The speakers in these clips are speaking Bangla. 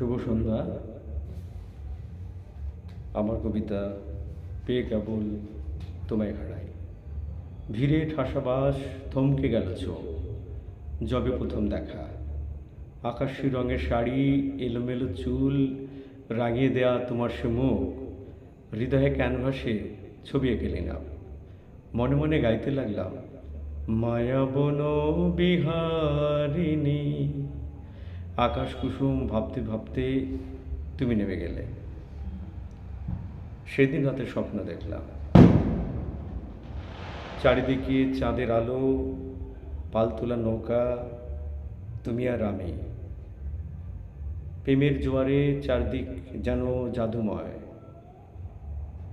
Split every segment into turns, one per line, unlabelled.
শুভ সন্ধ্যা। আমার কবিতা পেয়ে কেবল তোমায় হারাই। ধীরে ঠাসাবাস থমকে গেল চোখ। যবে প্রথম দেখা। আকাশি রঙের শাড়ি, এলোমেলো চুল, রাঙিয়ে দেয়া তোমার সে মুখ। হৃদয়ে ক্যানভাসে ছবি এঁকে নিলাম। মনে মনে গাইতে লাগলাম মায়াবন বিহারিণী আকাশ কুসুম ভাবতে ভাবতে তুমি নেমে গেলে। সেদিন রাতে স্বপ্ন দেখলাম। চারিদিকে চাঁদের আলো, পালতোলা নৌকা, তুমি আর আমি। প্রেমের জোয়ারে চারদিক যেন জাদুময়।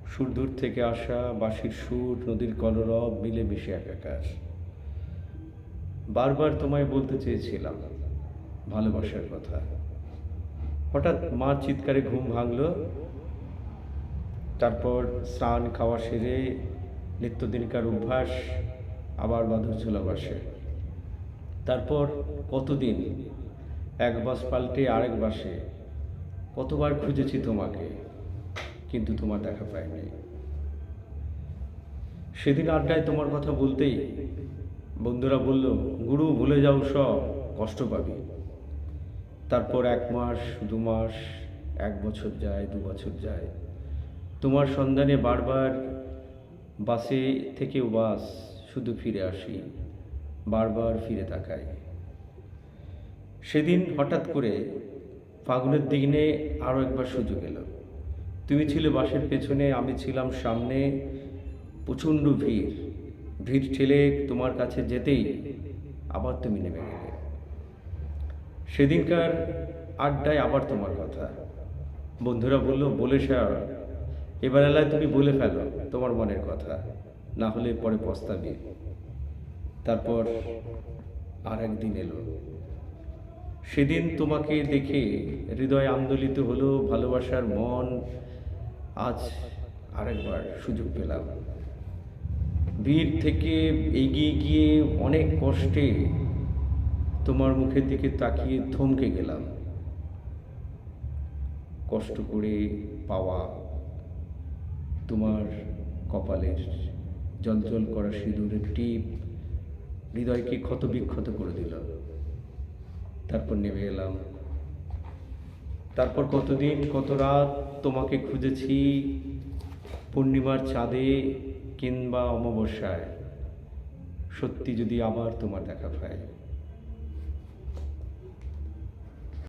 সুরদূর থেকে আসা বাঁশির সুর, নদীর কলরব মিলে মিশে একাকার। বারবার তোমায় বলতে চেয়েছিলাম ভালোবাসার কথা। হঠাৎ মার চিৎকারে ঘুম ভাঙলো। তারপর স্নান খাওয়া সেরে নিত্যদিনকার অভ্যাস আবার বাঁধর ঝোলা বসে তারপর কতদিন? এক বাস পাল্টে আরেক বাসে। কতবার খুঁজেছি তোমাকে, কিন্তু তোমার দেখা পাইনি। সেদিন আড্ডায় তোমার কথা বলতেই বন্ধুরা বলল, গুরু, ভুলে যাও সব, কষ্ট পাবি। তারপর এক মাস, দু মাস, এক বছর যায়, দু বছর যায়। তোমার সন্ধানে বারবার বাসে থেকেও বাস শুধু ফিরে আসি, বারবার ফিরে তাকাই। সেদিন হঠাৎ করে ফাগুনের দিনে আরও একবার সুযোগ এলো। তুমি ছিলে বাসের পেছনে, আমি ছিলাম সামনে, প্রচণ্ড ভিড়। ভিড় ঠেলে তোমার কাছে যেতেই আবার তুমি নেমে গেলে। সেদিনকার আড্ডায় আবার তোমার কথা। বন্ধুরা বলল, বলে স্যার এবার এলায় তুমি বলে ফেলো তোমার মনের কথা, না হলে পরে পস্তাবি। তারপর আর একদিন এলো। সেদিন তোমাকে দেখে হৃদয় আন্দোলিত হলো, ভালোবাসার মন, আজ আরেকবার সুযোগ পেলাম। ভিড় থেকে এগিয়ে গিয়ে অনেক কষ্টে তোমার মুখের দিকে তাকিয়ে থমকে গেলাম। কষ্ট করে পাওয়া তোমার কপালের জলজল করা সিঁদুরের টিপ হৃদয়কে ক্ষত বিক্ষত করে দিল। তারপর নেমে এলাম। তারপর কতদিন, কত রাত তোমাকে খুঁজেছি পূর্ণিমার চাঁদে কিংবা অমাবস্যায়। সত্যি যদি আবার তোমার দেখা পায়